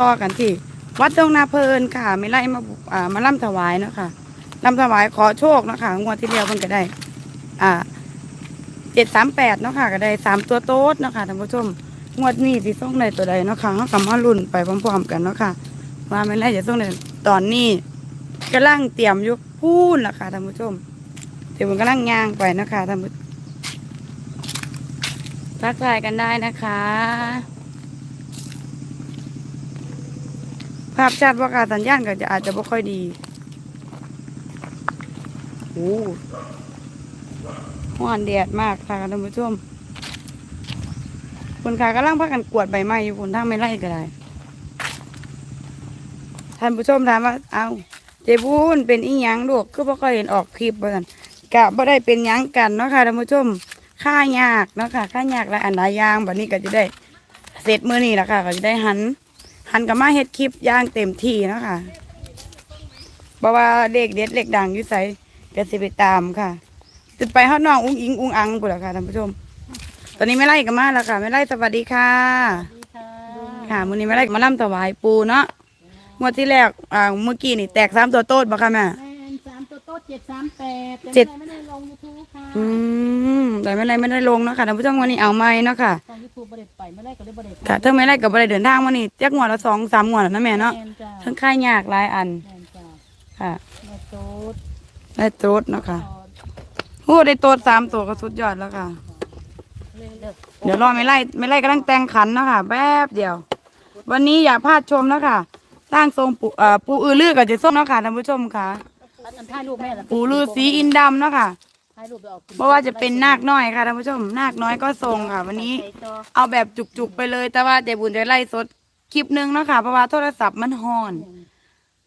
ต่อกันที่ วัดดงนาเพลินค่ะ ไม่ไล่มาบุอ่ามาล่ำถวายเนาะค่ะล่ำถวายขอโชคเนาะค่ะงวดที่แล้วเพิ่นก็ได้ อ่าเจ็ดสามแปดเนาะค่ะก็ได้สามตัวโต๊ดเนาะค่ะท่านผู้ชมงวดนี้สิส่งในตัวใดเนาะค่ะเรากำมาลุ้นไปพร้อมๆกันเนาะค่ะว่าไม่ไล่จะส่งในตอนนี้กำลังเตรียมอยุคพูนล่ะค่ะท่านผู้ชมเดี๋ยวมันกำลังย่างไปนะคะท่านผู้ทักทายกันได้นะคะ ภาพชัดว่าการสัญญาณก็จะอาจจะไม่ค่อยดีโอ้ห้อนแดดมากค่ะท่านผู้ชมคุณค่ะกำลังพักกันกวาดใบไม้อยู่คุณทางไม่ไล่ก็ได้ท่านผู้ชมถามว่า เอาเจบูนเป็นอีหยังลูกคือบ่ค่อยเห็นออกคลิปบ่กันกะบ่ได้เป็นหยังกันเนาะค่ะท่านผู้ชมค่ายากเนาะค่ะค่ายากและอันหลายอย่างบัดนี้ก็จะได้ เสร็จมื้อนี้แล้วค่ะ ก็จะได้หัน หันกับมาเฮ็ดคลิปอย่างเต็มที่เนาะค่ะเพราะว่าเลขเด็ดเลขดังอยู่ไสก็สิไปตามค่ะติดไปฮอดน้องอุ้งอิงอุ้งอังพุ่นล่ะค่ะท่านผู้ชม ตอนนี้ไม่ไล่กันมาแล้วค่ะไม่ไล่สวัสดีค่ะ ค่ะมื้อนี้ไม่ไล่มาล่ำถวายปูเนาะงวดที่แรกอ่าเมื่อกี้นี่แตกสามตัวโต๊ดบ่ค่ะแม่แม่นสามตัวโต๊ดเจ็ดสามแปดเจ็ดไม่ได้ลงยูทูบค่ะ อืมแต่ไม่ไล่ไม่ได้ลงเนาะค่ะท่านผู้ชมวันนี้เอาไม่เนาะค่ะตอนยูทูบประเด็ไปไม่ได้ก็เลยประเด็ค่ะถ้าไม่ไล่กับบ่ได้เดินทางวันนี้จักงวดละสองสามงวดแล้วนะแม่เนาะแม่นจ้าทั้งค่ายยากหลายอันแม่นจ้าค่ะ แม่โต๊ดได้โต๊ดเนาะค่ะตอนโอ้ได้โต๊ดสามตัวก็สุดยอดแล้วค่ะ เล่นเลิกเดี๋ยวรอไม่ไล่ไม่ไล่กำลังแต่งขันเนาะค่ะแป๊บเดียว วันนี้อย่าพลาดชมเนาะค่ะร่างทรงปู่เอ่อปู่อือลือกับเจส้มเนาะค่ะท่านผู้ชมค่ะ อันอันถ่ายรูปแม่ล่ะปู่ลือสีอินดำเนาะค่ะ ถ่ายรูปไปออกเพราะว่าจะเป็นนาคน้อยค่ะท่านผู้ชมนาคน้อยก็ทรงค่ะ วันนี้ใส่ต่อเอาแบบจุกๆไปเลย แต่ว่าเดี๋ยวบุญจะไล่สดคลิปหนึงเนาะค่ะเพราะว่าโทรศัพท์มันห่อน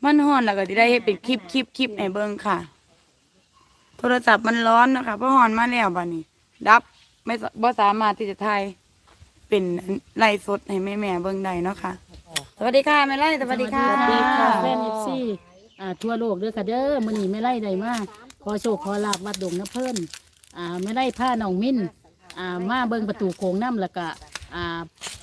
มันห่อนแล้วก็จะได้เป็นคลิปคลิปคลิปให้เบิ่งค่ะ โทรศัพท์มันร้อนเนาะคะเพราะห่อนมาแล้วบัดนี้ ดับไม่สบ่สามารถที่จะถ่ายเป็นไล่สดให้แม่แม่ๆเบิ่งได้เนาะค่ะสวัสดีค่ะแม่ไล่สวัสดีค่ะ สวัสดีค่ะแฟนเอฟซีอ่าทั่วโลกเด้อค่ะเด้อมื้อนี้ไม่ไล่ใดมาก ขอโชคขอลาบวัดดงน้ำเพิ่นอ่าไม่ไล่ผ้าน้องมิ้นอ่ามาเบิ่งประตูโค้งน้ำแล้วก็อ่า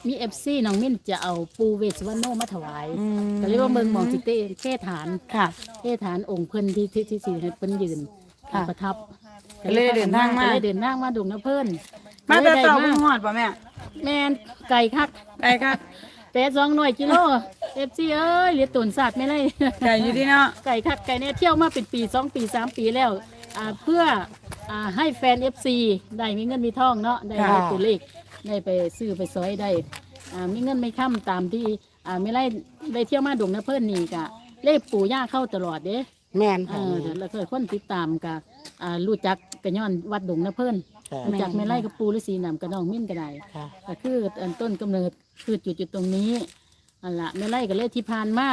มีเอฟซีน้องมิ้นจะเอาปูเวสสวรรณโนมาถวายอืมก็เรียกว่าเมืองหมองจิเตเทฐานค่ะ เทฐานองค์เพิ่นที่ที่ที่สี่ให้เพิ่นยืนค่ะประทับก็เลยเดินทางมา ก็เลยเดินทางมาดุงน้ำเพิ่นมาแต่ได้เต่ามาเพิ่งหอดป่ะแม่แม่นไก่คัก ได้ค่ะ แต่สองหน่วยกิโลเอฟซีเอ้ยเหลียตุนศาสตร์ไม่ไล่ไก่อยู่ที่เนาะไก่คักไก่เนี่ยเที่ยวมาเป็นปีสองปีสามปีแล้วอ่าเพื่ออ่าให้แฟนเอฟซีได้มีเงินมีทองเนาะได้ได้ตัวเลขได้ไปซื้อไปซอยได้อ่ามีเงินไม่ค้ำตามที่อ่าไม่ไล่ได้เที่ยวมาดุงน้ำเพิ่นนี่กะเลขปู่ย่าเข้าตลอดเด้แม่นเอค่ะอแล้วก็คนติดตามกะอ่ารู้จักกันย้อนวัดดงนะเพิ่นค่ะรู้จักแม่ไล่กับปูฤาษีนำกับน้องมิ้นก็ได้ค่ะ ก็คืออันต้นกำเนิด คือจุดจุดๆตรงนี้อันละแม่ไล่กับเลขที่พานมา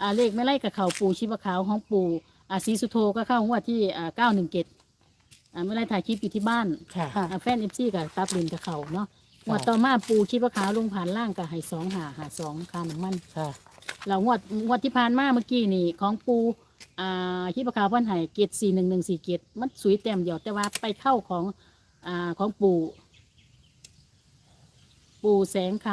อ่าเลขแม่ไล่กับเขาปูชีพขาวของปูอ่าสีสุโธก็เข้างวดที่อ่าเก้าหนึ่งเกตอ่าแม่ไล่ถ่ายคลิปอยู่ที่บ้านค่ะ อ่าแฟนเอฟซีกับตับลินกับเขาเนาะงวดต่อมาปูชีพขาวลงผ่านล่างกับไห้สองหาหาสองคาน้ำมันค่ะ เรางวดงวดที่ผ่านมาเมื่อกี้นี่ของปูอ่าที่ประคาวพันไห้เกตสี่หนึ่งหนึ่งสี่เกตมันสวยเต็มเดียวแต่ว่าไปเข้าของอ่าของปู ปูแสงค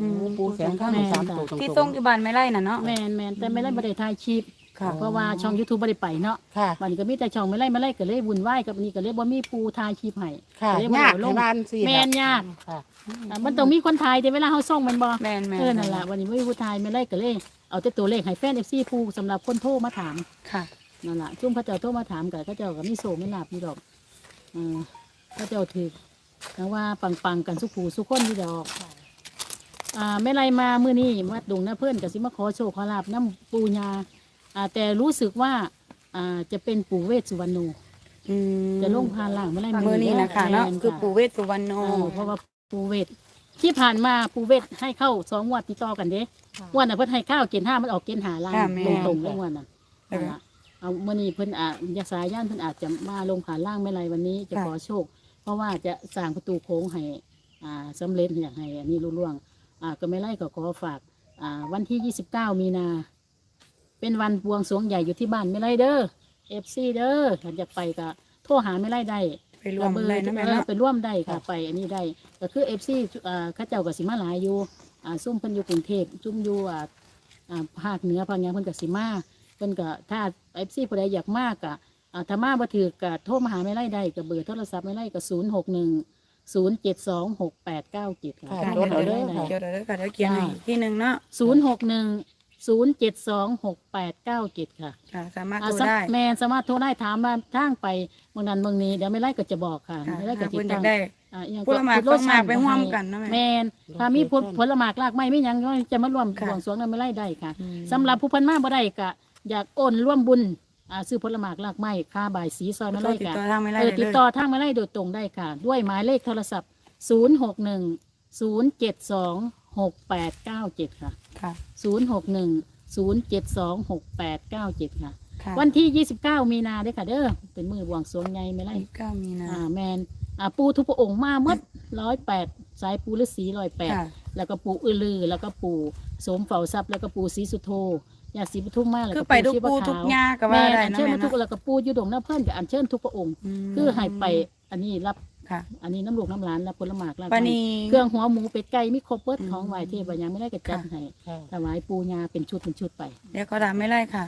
อืม ปูแสงข้างแม่นสามตัวตรงๆที่ทรงอยู่บ้านไม่ไล่น่ะเนาะำแมนแมนแต่ไม่ได้บริถ่ายคลิปค่ะเพราะว่าช่องยูทูบไม่ได้ไปเนาะค่ะวันนี้ก็มีแต่ช่องไม่ไล่ไม่ไล่ก็เลยวุ่นวายกับอันนี่ก็เลยบ่มีปูถ่ายคลิปให้ ค่ะก็เลยบ่ยากได้ลในงบ้านสิแม่นยาก ค่ะ อ่ามันต้องมีคนถ่ายแต่เวลาเขาส่งแมันบ่แม่นแม่นเออนั่นแหละวันนี้ไม่มีผู้ถ่ายไม่ไล่ก็เลยเอาแต่ตัวเลขให้แฟนเอฟซีปูสำหรับคนโทรมาถามค่ะ นั่นแหละจุ่มพระเจ้าโทรมาถามกับพระเจ้าก็มีโซไม่หลับนี่ดอกอืมพระเจ้าถือ แต่ว่าปังปังๆกันสุขูสุขคนนี่ดอกอ่าไม่ไรมาเมื่อนี้วัดดงนะเพื่อนกับสิมาขอโชคขอลาบน้ำปูญาอ่าแต่รู้สึกว่าอ่าจะเป็นปู่เวสสุวรรณโนอืมจะลงพานล่างไม่ไรเมื่อนี้นะคะเนาะคือปู่เวสสุวรรณโนเออเพราะว่าปู่เวสที่ผ่านมาปู่เวสให้เข้าสองงวดติดต่อกันเด้งวันน่ะเพิ่นให้ข้าวเกณฑ์ห้ามันออกเกณฑ์หาล่างค่ะแม่ตรงๆเลยงวันน่ะค่ะนั่นล่ะเอามื่อนี้เพิ่นอาจยาสายย่านเพิ่นอาจจะมาลงผ่านล่างไม่ไรวันนี้จะค่ะขอโชค เพราะว่าจะสร้างประตูโค้งให้อ่าสำเร็จอย่างให้อันนี้รุ่ล่วงอ่าก็ไม่ไล่ก็ขอฝากอ่าวันที่ 29 มีนา เป็นวันบวงสรวงใหญ่อยู่ที่บ้านไม่ไล่เด้อเอฟซีเด้อถ้าอยากไปก็โทรหาไม่ไล่ได้ไปรวมเบอเลยร์นะแม่เออเนาะไปร่วมได้ค่ะไปอันนี้ได้ก็คือเอฟซีอ่าเข้าเจ้ากับสิมาหลายอยู่อ่าซุ่มเพิ่นอยู่กรุงเทพซุ่มอยู่อ่าอ่าภาคเหนือภาคหยังเพิ่นก็สิมาเพิ่นก็ถ้าเอฟซีผู้ใดอยากมากก็ อ่าถ้ามาบ่ถือก็โทรมาหาไม่ไล่ได้ก็เบอร์โทรศัพท์ไม่ไล่ก็061 0726897ค่ะค่ะค่ะจดเอาเด้อเดี๋ยวเดี๋ยวเดี๋ยวค่ะเดี๋ยวเขียนให้อีกที่หนึ่งเนาะ061 0726897ค่ะ ค่ะ สามารถอ่าโทรสักได้แมนสามารถโทรได้ถามมาทางไปเมืองนั้นเมืองนี้เดี๋ยวไม่ไล่ก็จะบอกค่ะค่ะไม่ไล่ก็หากติเพิ่ดนอตั้ยางกได้ อ่าอหย่างผลไม้ติดต้องมาชั่ไปร่วมกันเนาะแม่แมนถ้ามีผลผลไม้รากไม้ไม่หยังก็จะมาร่วมค่ะ บวงสรวงนั้นไม่ไล่ได้ค่ะอืมสำหรับผู้เพันมาบ่ได้ก็อยากโอนร่วมบุญ อ่าซื้อผลไม้รากไม้ค่าบ่ายสีซอยไม่โทรไล่ติดค่ะต่อทางไม่ไล่เออได้ติดเลยต่อทางไม่ไล่โดยตรงได้ค่ะ ด้วยหมายเลขโทรศัพท์ 061 072 6897 ค่ะ ค่ะ 061 072 6897 ค่ะ ค่ะวันที่ 29 มีนาเด้อค่ะเด้อเป็นมือบวงสรวงใหญ่ไม่ไรยี่สิบเก้ามีนา อ่าแมนอ่าปูทุกพระองค์มาหมดร้อยแปดสายปูฤาษีร้อยแปดค่ะ แล้วก็ปูอือลือ แล้วก็ปูโสมเฝ้าทรัพย์แล้วก็ปูศรีสุโธ ยาศรีปทุมมาแล้วคือก็ไปทุกชีวปูขวทุกยาก็แมว่านได้อันนะเชิญแม่มาทุกเนาะแล้วก็ปูอยุดงน้าเพื่อนกับอันเชิญทุกพระองค์มคือให้ไปอันนี้รับค่ะ อันนี้น้ำลูกน้ำหลานและผลไม้แล้วปานีเครื่องหัวหมูเป็ดไก่มีครบเบิดอืมของไหวเทพยังไม่ได้กระจัดค่ะให้ค่ะถวายปูยาเป็นชุดเป็นชุดไปเดี๋ยวก็ถามไม่ไล่ค่ะ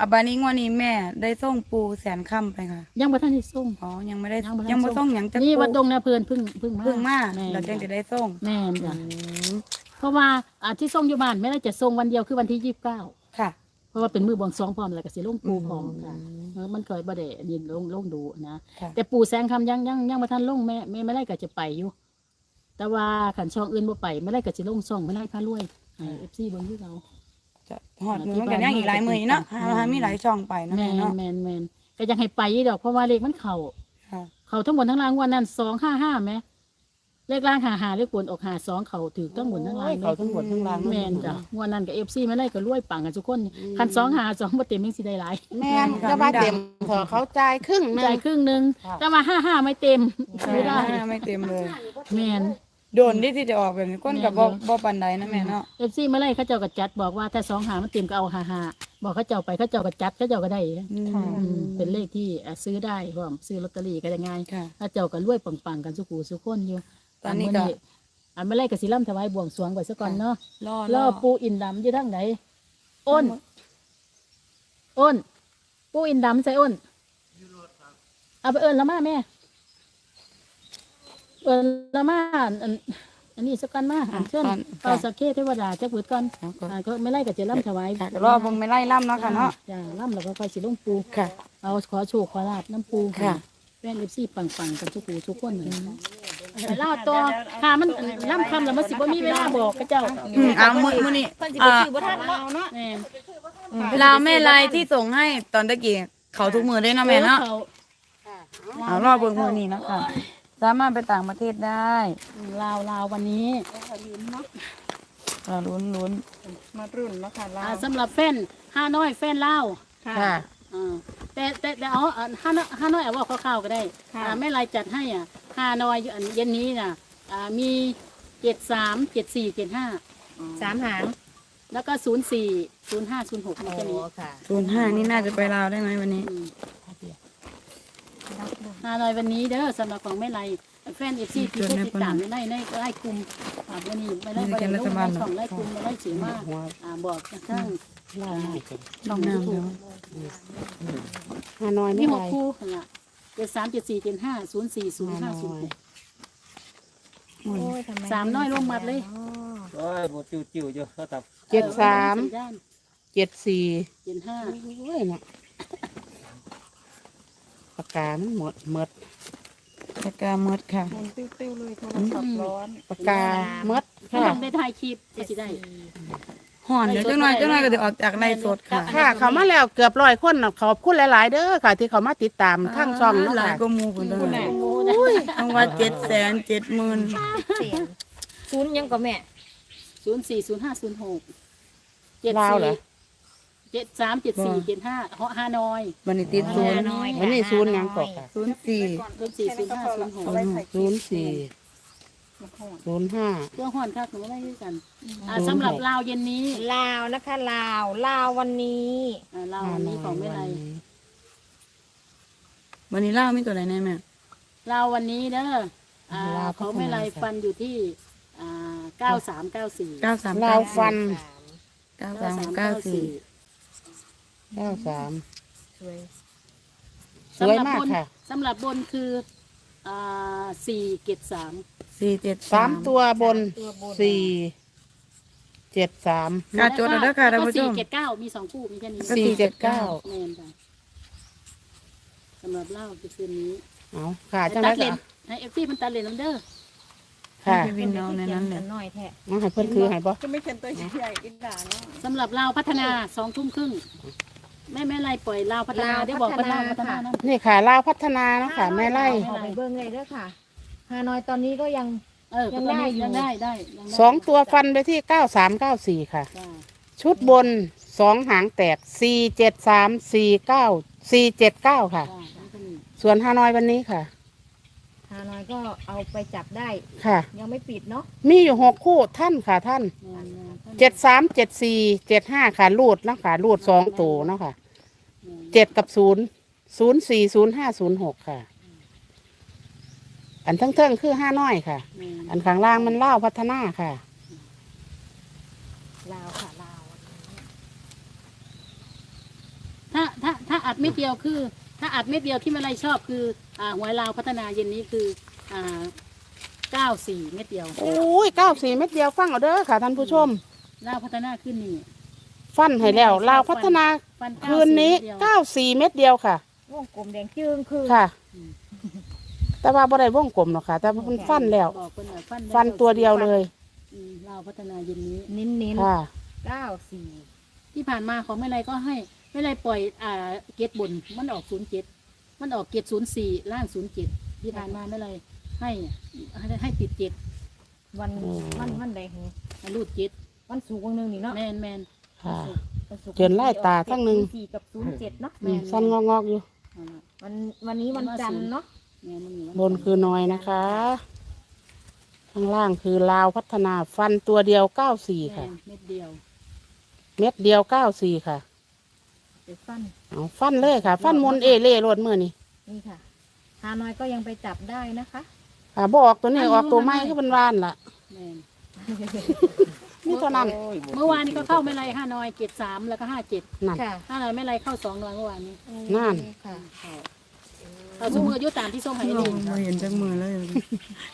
อะบานี้งวดนี้แม่ได้ส่งปูแสนค่ำไปค่ะ ยังบ่ทันได้ส่งอ๋อยังไม่ได้ยังบ่ทันยังไม่ส่ส่งงหยังจะนี่วัดดปูงนาเพลินเพึ่งเพึ่งมาเพิ่งมาแม่นเราจึงจะได้ส่งแม่นจ้ะอืมเพราะว่าอ่าที่ส่งอยู่บ้านไม่ได้จะส่งวันเดียวคือวันที่ยี่สิบเก้าค่ะ เพราะว่าเป็นมือบวงสรวงพร้อมแล้วก็สิลงปูพร้อมค่ะอืมเออมันเคยบ่ได้อันนี้ลงลงดูนะ ค่ะ แต่ปู่แสงคำยังยังยังมาทันลงแม่แม่ไม่ได้ก็จะไปอยู่ แต่ว่าขันช่องอื่นบ่ไปไม่ได้ก็จะลงช่องไม่ได้พารวยเอฟซีเบิ่งที่เรา จะหอดมือมันกันยังอีกหลายมือเนาะหาหามีหลายช่องไปเนาะแมแม่นเนาะแมนแมนก็ยังให้ไปอยู่ดอกเพราะว่าเลขมันเข่าค่ะ เขาทั้งหมดทั้งล่างงวันนั้นสองห้าห้าไหม เลขล่างหาหาเลขบนออกหาสองเขาถือทั้งหมดทั้งล่างเขาทั้งหมดทั้งล่างแมนจ้ะงวันนั้นกับเอฟซีไม่ได้ก็รวยปังกันทุกคนคันสองหาสองบ่เต็มยังสิได้หลายแม่นจะว่าเต็มพอเขาจ่ายครึ่งหนึงจ่ายครึ่งหนึงค่ะแต่ว่าห้าห้าไม่เต็มไม่ได้หาไม่เต็มเลยแมนโดนที่ที่จะออกแบบนี้ก้นกับบ่แม่นเนอะบ่ปันใดนะแม่เนาะเอฟซีไม่ได้เขาเจ้าก็จัดบอกว่าถ้าสองหามันเต็มก็เอาหาหาบอกเขาเจ้าไปเขาเจ้าก็จัดเขาเจ้าก็ได้อืมอืมเป็นเลขที่อะซื้อได้พร้อมซื้อลอตเตอรี่ก็ได้ง่ายค่ะถ้าเจ้าก็รวยปังๆกันสุขูสุขคนอยู่ ตอนนี้ก็ อันไม่ไล่กับสิล่ำถวายบวงสรวงไปซะก่อนเนาะรอล่อปูอินดำอยู่ทางไหนอ้น อ้น ปูอินดำใส่อ้นเอาไปเอิญละมาแม่ เอิญละมาอันอันอันนี้สักกันมาอันเชิญเป่าสักเคเทวดาเจ้าผืดก่อนครับก็อ่าก็ไม่ไล่กับจะล่ำถวายค่ะก็รอเบิ่งไม่ไล่ล่ำเนาะค่ะเนาะจ้าล่ำแล้วก็ค่อยสิลงปูค่ะ เอาขอโชคขอลาบน้ำปูค่ะแว่นลิปซี่ปังๆกันทุกปูทุกคนเลย เล่าตัวค่ะมันล่ำคำแล้วมันสิบ่มีเวลาบอกกับเจ้าอืมเอามื้อมื้อนี้อ่าแม่นลาวแม่ลายที่ส่งให้ตอนตะกี้เขาทุกมือด้วยเนาะแม่เนาะออเอารอเบิ่งมื้อนี้เนาะค่ะสามารถไปต่างประเทศได้เขาลาวลาววันนี้อ่าลุ้นลุ้นมารุ่นแล้วค่ะลาอ่าวสำหรับแฟนห้าน้อยแฟนลาวค่ะ อ่าแต่แต่แต่เอาอ่าห้าน้อยห้าน้อยเอาว่าคร่าวๆก็ได้ค่ะ อ่าแม่ลายจัดให้อะ ห้าน้อยอันเย็นนี้น่ะอ่ามีเจ็ดสามเจ็ดสี่เจ็ดห้าสามหางแล้วก็ศูนย์สี่ศูนย์ห้าศูนย์หกนี่แค่นี้ค่ะ ศูนย์ห้านี่น่าจะไปลาวได้ไหมวันนี้ อืมฮานอยวันนี้เด้อสำหรับของแม่ไรแฟนเอฟซีที่ผู้ติดตามในในไล่กลุ่มอ่าวันนี้ไม่ได้ไปได้ลงในช่องไล่กลุ่มไม่ได้เสียมากอ่าบอกทั้งลาช่องน้ำยูทูเดี๋ยบวฮานอยมีไม่หไหวกคู่เนี่ยเจ็ดสามเจ็ดสี่เจ็ดห้าศูนย์สี่ศูนย์ห้าศูนย์หกสามน้อยลงมัดเลยโอ้ยบจิ๋วจิ๋วอยู่เขาตับเจ็ดสามเด้านเจ็ดสี่เจ็ดห้าโอ้ยน่ะปากกามันหมดหมดปากกาหมดค่ะปากกาหมดถ้าค่ะ ลงได้ถ่ายคลิปก็จะได้ ห่อนเดี๋ยวจังหน่อยจังหน่อยก็จะออกจากไลฟ์สดค่ะค่ะ เขามาแล้วเกือบร้อยคนน่ะขอบคุณหลาย ๆ เด้อค่ะ ที่เขามาติดตามทั้งช่องเนาะหลายค่ะก็มูคนเดิมโอ้นะต้องว่าเจ็ดแสนเจ็ดหมื่นศูนย์ยังก็แม่ศูนย์สี่ศูนย์ห้าศูนย์หกเจ็ดลาวสี่เหรอ เจ็ดสามเจ็ดสี่เจ็ดห้าเหาะฮานอยวันนี้ติดศูนย์วันนี้ศูนย์หยังก่อนค่ะ ศูนย์สี่ศูนย์สี่ศูนย์ห้าศูนย์หก ศูนย์สี่ ศูนย์ห้า เครื่องห่อนคักหนูไม่ได้ด้วยกันอ่าสำหรับลาวเย็นนี้ลาวนะคะลาวลาววันนี้ อ่าลาววันนี้ของไม่ไรวันนี้เล่ามีตัวไหนแน่แม่ลาววันนี้เด้ออ่าของไม่ไรฟันอยู่ที่อ่าเก้าสามเก้าสี่เก้าสามลาวฟันเก้าสามเก้าสี่เก้าสาม สวยสวยมากค่ะ สำหรับบนคืออ่าสี่เกตสาม สี่เจ็ดสามตัวบนตัวบนสี่เจ็ดสามกาจดเอาเด้อค่ะท่านผู้ชสี่มเกตเก้ามีสองคู่มีแค่นี้ก็สี่เจ็ดเก้าแม่นค่ะสำหรับเล่าจะคืนนี้เอาค่ะจังตัไรดเลก็นให้เอฟซีมันตัดเลนน้ำเด้อค่ะให้วินเอาในนั้นเลยน้อยแท้มาให้เพิ่นคือให้บ่ก็ไม่เห็นตัวใหญ่กินด่าเนาะสำหรับเราพัฒนาสองทุ่มครึ่งแม่แม่ไรปล่อยเราพัฒนาได้บอกพัฒนาพัฒนานั่นนี่ค่ะลาวพัฒนาเนาะค่ะแม่ไล่ขอไปเบิ้งเลยเด้อค่ะ ฮานอยตอนนี้ก็ยัง เออยังได้อยู่ ยังได้ได้ยังได้สองตัวฟันไปที่เก้าสามเก้าสี่ค่ะ จ้าชุดบนสองหางแตกสี่เจ็ดสามสี่เก้าสี่เจ็ดเก้าค่ะ จ้าทั้งคนนี้ส่วนฮานอยวันนี้ค่ะ ฮานอยก็เอาไปจับได้ ค่ะ ยังไม่ปิดเนาะมีอยู่หกคู่ท่านค่ะท่านแม่นแม่นเจ็ดสามเจ็ดสี่เจ็ดห้าค่ะรูดเนาะค่ะรูดสองตัวเนาะค่ะแม่นเจ็ดกับศูนย์ศูนย์สี่ศูนย์ห้าศูนย์หกค่ะ อันทั้งเทิงๆคือห้าน้อยค่ะแม่นอันข้างล่างมันเล่าวพัฒนาค่ะ ลาวค่ะลาว ถ้าถ้าถ้าอัดเม็ดเดียวคือ ถ้าอัดเม็ดเดียวที่แม่ไรชอบคืออ่าหวยลาวพัฒนาเย็นนี้คืออ่าเก้าสี่เม็ดเดียวโอ้ยเก้าสี่เม็ดเดียวฟังเอาเด้อค่ะท่านผู้ชม ลาวพัฒนาขึ้นนี่ ฟันให้แล้วลาวพัฒนาฟันคืนนี้เก้าเก้าสี่เม็ดเดียวค่ะ วงกลมแดงจึงคือค่ะ แต่ว่าบ่ได้วงกลมหรอกค่ะ แต่ว่ามันฟันแล้วบอกคนว่าฟันได้ฟันตัวเดียวเลยอืมลาวพัฒนาเย็นนี้ เน้นเน้นค่ะ เก้าสี่ที่ผ่านมาของแม่ไรก็ให้แม่ไรปล่อยอ่าเกตบนมันออกศูนย์เจ็ดมันออกเกตศูนย์สี่ล่างศูนย์เจ็ดที่ผ่านมาแม่ไรให้ให้ให้ติดเจ็ดวันอืม วันวันใดเหรอให้รูดเจ็ดวันศุกร์วันหนึ่งนี่เนาะแมนแมนค่ะ วันศุกร์เจนไล่ตาทั้งหนึ่ง สี่กับศูนย์เจ็ดเนาะแม่นสั้นงอกๆอยู่ เอาล่ะวันวันนี้วันจันทร์เนาะแม่นมันอยู่ บนคือน้อยนะคะ ข้างล่างคือลาวพัฒนาฟันตัวเดียวเก้าสี่แม่ค่ะนเม็ดเดียว เม็ดเดียวเก้าสี่ค่ะไปฟันเอาฟันเลยค่ะ ฟันมุนเอเล่รดมือนี่นี่ค่ะฮานอยก็ยังไปจับได้นะคะค่ะบออกตัวนี้ออกตัวไม้ก็เป็นวานล่ะแม่นนี่เท่านั้น เมื่อวานนี้ก็เข้าแม่ไรห้าน้อยเกตสามแล้วก็ห้าเจ็ดนั่นค่ะห้าน้อยแม่ไรเข้าสองน้อยเมื่อวานนี้นั่นค่ะ เข้าเอาสมืออยุตามที่ส้มไหน้อดีงไม่เห็นจังมือเลย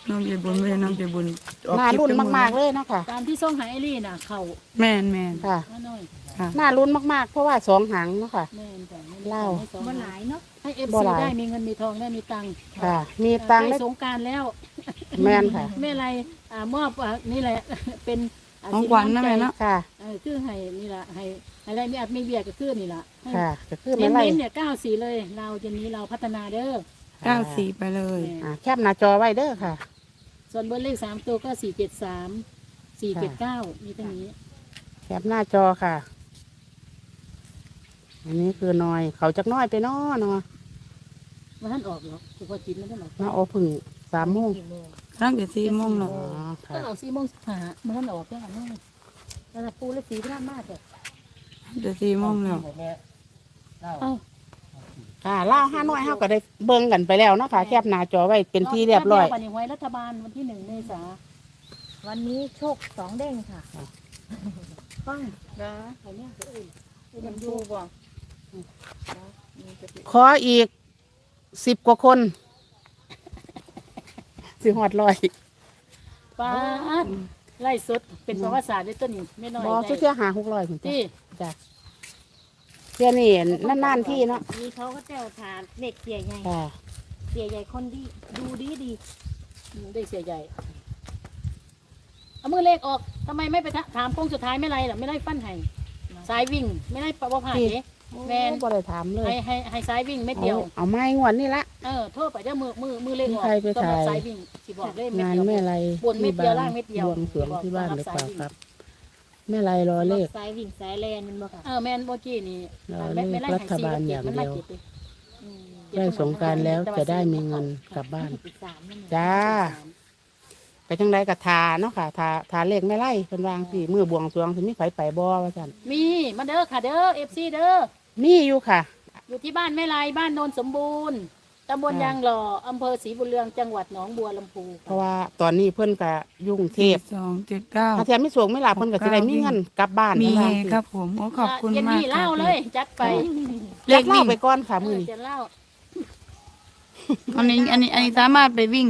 น้องใจบุญไม่น้องใจบุญออกน่าคลิปรุ่นจังมากๆเลยเนาะค่ะ ตามที่ส้มไหไอรี่น่ะ เข่าแม่นแม่นค่ะห้าน้อยค่ะน่ารุ่นมากๆ เพราะว่าสองหางเนาะค่ะ แม่นแต่ไม่เล่าให้สองเมื่อหลายเนาะให้เอฟบ่ซีหลาย ได้มีเงินมีทองได้มีตังค์ค่ะ มีตังค์ใกได้ล้สงกรารแล้ว แม่นค่ะ แม่ไรอ่ามอบอ่านี่แหละ เป็นา ของขวัญนะแม่เนาะ ค่ะ เออคือให้นี่ละให้ให้ไรมีอัดมีเบียร์ก็คือนี่ละให้ค่ะ ก็คือเน้ไม่นไรเน้นเนี่ยเก้าสี่เลย เราเย็นนี้เราพัฒนาเด้อเก้าสี่ไปเลย อ่าแคบหน้าจอไว้เด้อค่ะ ส่วนเบอร์เลขสามตัวก็สี่เจ็ดสามสี่เจ็ดเก้ามีเท่านี้ แคบหน้าจอค่ะ อันนี้คือน้อยเขาจักน้อยไปเนาะเนาะว่าท่านออกหรอกเฉพาะจิตมันท่านออกมาโอาพึ่งสามโมง กี่โมงตั้งแต่สี่โมงหรออ๋อท่าค่ะนออกสี่โมงหาเมื่อท่านออกแค่ไหนระดับปูและสีพระมากเลยแต่สี่โมงแล้วเอ้าค่ะเล่าห้าน้อยเฮาก็ได้เบิ่งกันไปแล้วเนาะค่ะแคบหน้าจอไว้เป็นที่เรียบร้อย วันนี้หวยรัฐบาลวันที่หนึ่งเมษาวันนี้โชคสองเด้งค่ะฟังนะเขาเนี่ยเขาอื่นมันดูบ่ขออีกสิบกว่าคน สิหอดร้อยป้าดไล่สดเป็นประวัติศาสตร์ด้วยต้นนี้ไม่น้อยบอได้ เชื่อหาหกร้อยคุณจ้ะที่จ้ะเชื่อนี่นานๆที่เนาะมีเขาก็เจ้าทานเด็กเสียใหญ่ค่ะเสียใหญ่คนดีดูดีดีได้เสียใหญ่ เอามือเลขออกทำไมไม่ไปถามโค้งสุดท้ายไม่ไรหรอไม่ได้ฟันไห้สายวิ่ง ไม่ได้ปะว่าผ่านเด้ แม่นบ่ได้ถามเลยให้ให้ให้สายวิ่งเม็ดเอาเดียว เอาไม้งวดนี่ละ เออโทษไปเด้อมือมือมือเลขออกมีใครไปสำหรับถ่าย สายวิ่งสิบอกเลยเม็ดงานเดียว แม่ไรบนเม็ดเดียวล่างเม็ดเดียว บวงสรวงที่บ้านหรือเปล่าครับ แม่ไรรอๆเลข สายวิ่งสายแลนมันบ่ค่ะเออแม่นเมื่อกี้นี่เราไม่ไม่ไล่เลือกหายรัฐซีบาลกับอย่างมันมาเดียวเจ็ดดิอืมได้สงกรารแล้วจะได้มีเงินกลับบ้านติดสามนั่นแหละจ้า ไปจังไดกับทาเนาะค่ะทาทาเลขไม่ไล่เป็นวางสี่มือบวงสรวงถึงมีไฟไปบ่ว่าจันมีมาเด้อค่ะเด้อเอฟซีเด้อมีอยู่ค่ะ อยู่ที่บ้านแม่ไรบ้านโนนสมบูรณ์ตำบลยางหล่ออำเภอศรีบุญเรืองจังหวัดหนองบัวลำพูเพราะว่าตอนนี้เพิ่นก็ยุ่งเทพสองเจ็ดเก้า ถ้าแถมไม่สวงไม่หลับเพิ่นก็สิได้มีเงินกลับบ้านมีเพิ่นเฮว่าสิครับผมโอ้ขอบคุณเย็นมากนี่ครัเล่าบเลย จัดไปเลขเล่าวิ่งไปก่อนค่ะมื้อเออนี้จะเล่า อันนี้อันนี้อันนี้สามารถไปวิ่ง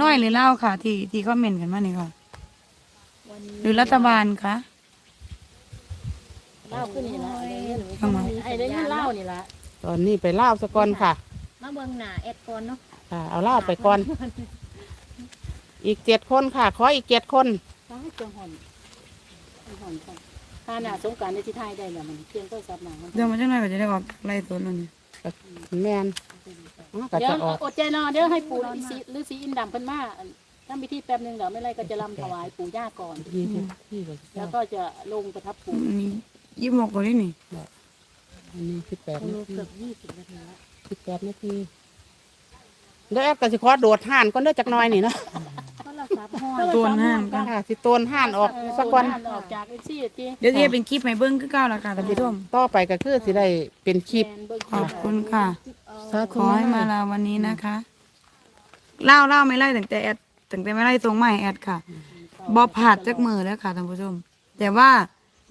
น้อยหรือเล่าค่ะ ที่ที่คอมเมนต์กันมานี่ค่ะ วันนี้หรือรัฐบาลคะเล่าขึ้นนี่ละทำไมไอ้ได้ยินเล่านี่ละตอนนี้ไปเล่าซะก่อนค่ะมาเบิ่งหน้าแอดก่อนเนาะค่ะเอาเล่าไปก่อน อีกเจ็ดคนค่ะ ขออีกเจ็ดคนฟ้าจังหอนจังหอนค่ะถ้าหน้าสงกรารในที่ไทยได้แล้วมันเพียงก็สับหนังมันเดี๋ยวมาจังหน่อยก็จะได้ออกไล่ตัวนั่นนี่แม่น อ๋อก็เดี๋ยวจะออก อดใจรอเดี๋ยวให้ปู่ฤาษีฤาษีอินดำเพิ่นมาทำพิธีแป๊บหนึงเดี๋ยวไม่ไรก็จะรำถวายปู่ย่าก่อน ยี่สิบที่ก็แล้วก็จะลงประทับปู่มียี่สิบหกคนนี่นี่อันนี้สิบแปดโลนาทีเกือบยี่สิบนาทีแล้วสิบแปดนาทีเดี๋ยวแอดก็สิขอโดดห่านก่อนเด้อจักหน่อยนี่เนาะ ตัวห้ามกันค่ะสิโตนห่านออกเออสักก่อนออกจากไอ้ซี่ที่เดี๋ยวจะเป็นคลิปให้เบิ้งคือเก้าละค่ะท่านผู้ชมต่อไปก็คือสิได้เป็นคลิปแมนเบิ่งขอบคุณค่ะ สาขธุอให้มาลาวันนี้นะคะ เล่าเล่าไม่ไล่ตั้งแต่แอดตั้งแต่ไม่ไล่ตรงไม่แอดค่ะบอผ่าดจักมือแล้วค่ะท่านผู้ชม แต่ว่า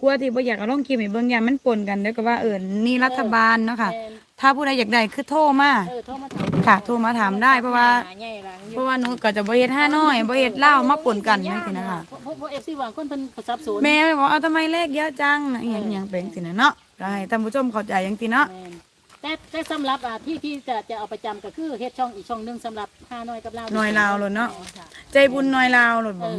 กลัวที่บ่อยากเอาลงคลิปให้เบิ่งอย่างมันปนกันเด้อก็ว่าเออนี่รัฐบาลเนาะค่ะแมน ถ้าผู้ใดอยากได้คือโทรมาเออโทรมาถามค่ะ โทรมาถามได้เพราะว่าหน้ใหญ่หลังอเพยู่ราะว่าหนูก็จะบ่เฮ็ดห้าน้อยบ่เฮ็ดเล่ามาปนกันจังซี่นะคะ เพราะเพราะเอฟซีวางคนเพิ่นสับสนแม่ไม่บอกเอาทำไมเลขเยอะจังอหย่างอหย่างเป็นสินะเนาะก็ให้ท่านผู้ชมเข้าใจอย่างที่เนาะ แม่นแต่แต่สำหรับอ่าที่ที่จะจะเอาประจำก็คือเฮ็ดช่องอีกช่องหนึงสำหรับห้าน้อยกับเราหน่อยลาวโลดเนาะ ใจบุญน้อยลาวโลดเอบ่ อ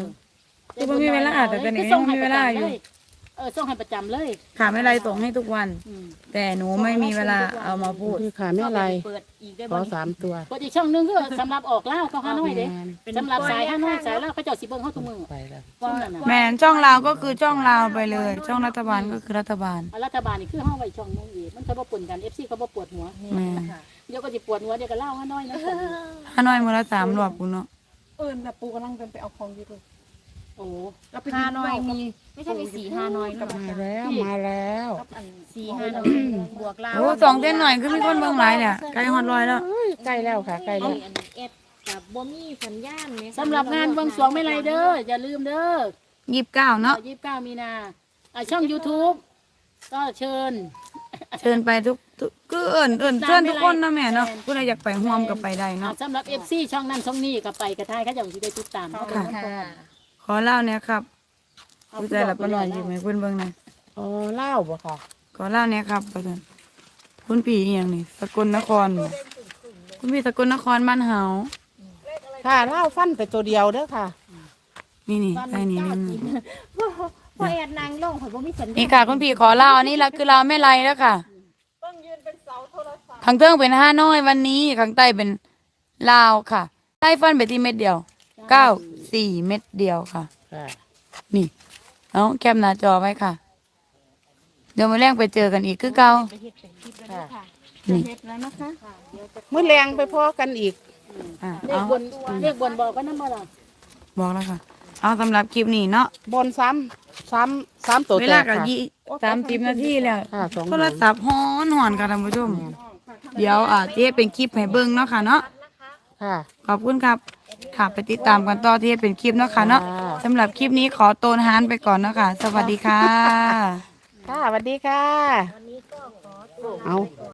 คือบ่มีเวลาแต่ตอนนี้คือส่งให้ยังมีเวลาอยู่ ประจำเลเออส่งให้ประจำเลยค่ะไม่ไรส่งให้ทุกวัน อืมแต่หนูไม่มีเวลาเอามาพูด คือค่ะไม่อะไรเปิดอีกได้ขบ่อสามตัวเปิดอีกช่องหนึงคือสำหรับออกเล่าวกับห้าน้อยเด้แม่นสำหรับสายห้าน้อยสายเล่าวเขาเจ้าสิเบิ่งเฮาทุกมื้อไปแล้วช่องนั้นน่ะแม่นช่องลาวก็คือช่องลาวไปเลย ช่องรัฐบาลก็คือรัฐบาล อะรัฐบาลนี่คือเฮาไว้ช่องนึงอีกมันก็บ่ปนกัน FC ก็บ่ปวดหัวแม่นเดี๋ยวก็สิปวดหัวเดี๋ยวก็เล่าห้าน้อยนะห้าน้อยมื้อละสามรอบกูเนาะเออแต่ปูกำลังเป็นไปเอาของอยู่เลย โอ้ฮานอยมีไม่ใช่มีสี่ฮานอยหรือเปล่ามาแล้วมาแล้วสี่ฮานอยบวกลาวโอ้สองเต้นหน่อยคือมีคนเบิ่งหลายเนี่ยใกล้ฮอดร้อยแล้วเอ้ยใกล้แล้วค่ะใกล้อันแล้วนี้อันนี้เอ็ดกับบ่มีสัญญาณไหมคะสำหรับงานบวงสรวงไม่ไรเด้ออย่าลืมเด้อยี่สิบเก้าเนาะยี่สิบเก้ามีนาอะช่อง YouTube ก็เชิญ เชิญไปทุกทุกคือเอิ้นเอิ้นเชิญทุกคนนะแม่เนาะผู้ใดอยากไปร่วมก็ไปได้อะเนาะสำหรับ FC ช่องนั้นช่องนี้ก็ไปกระทายเขาจะสิได้ติดตามเขาค่ะค่ะข อเล่าเนี่ยครับเอาผู้ใจหลับก็นอนอยู่ไหมเพื่อนเบิ่งหน่อยอ๋อเล่าบ่ค่ะขอเล่าเนี่ยครับประธานคุณพี่อหย่างนี้สกลนครบ่คุณพี่สกลนครบ้านเฮาค่ะเล่าฟันไปตัวเดียวเด้อค่ะ นี่นี่ไอ้นี่นี่พอแอดนางลงข่อยบ่มีสัญญาณนี่ค่ะ คุณพี่ขอเล่าอันนี้ละคือเราไม่ไรแล้วค่ะข้างเทิงเป็นห้าน้อยวันนี้ข้างใต้เป็นลาวค่ะใต้ฟันไปที่เม็ดเดียว เก้าสี่เม็ดเดียวค่ะ ค่ะ นี่เอาแคปหน้าจอไว้ค่ะ เดี๋ยวมาแรงไปเจอกันอีกคือเก่าค่ะนี่เฮ็ดแล้วนะคะมื้อแรงไปพอกันอีกอะเรียเอากบนเรียกบนบอกก็นั่นบ่ล่ะบอกแล้วค่ะ เอาสำหรับคลิปนี้เนาะบนซ้ำซ้ำซ้ำตัวเวแตลากกับค่ะยี่สามสิบนาทีแล้ว ค่ะสองโทรศัพท์ฮ้อนหอนค่ะท่านผู้ชม เดี๋ยวอ่าเจ๊เป็นคลิปให้เบิ่งเนาะค่ะเนาะ ค่ะ ขอบคุณครับ ค่ะไปติดตามกันต่อที่เป็นคลิปเนาะค่ะเนาะค่ะ สำหรับคลิปนี้ขอโตนฮานไปก่อนเนาะค่ะ สวัสดีค่ะ ค่ะสวัสดีค่ะวันนี้ก็ขอเอา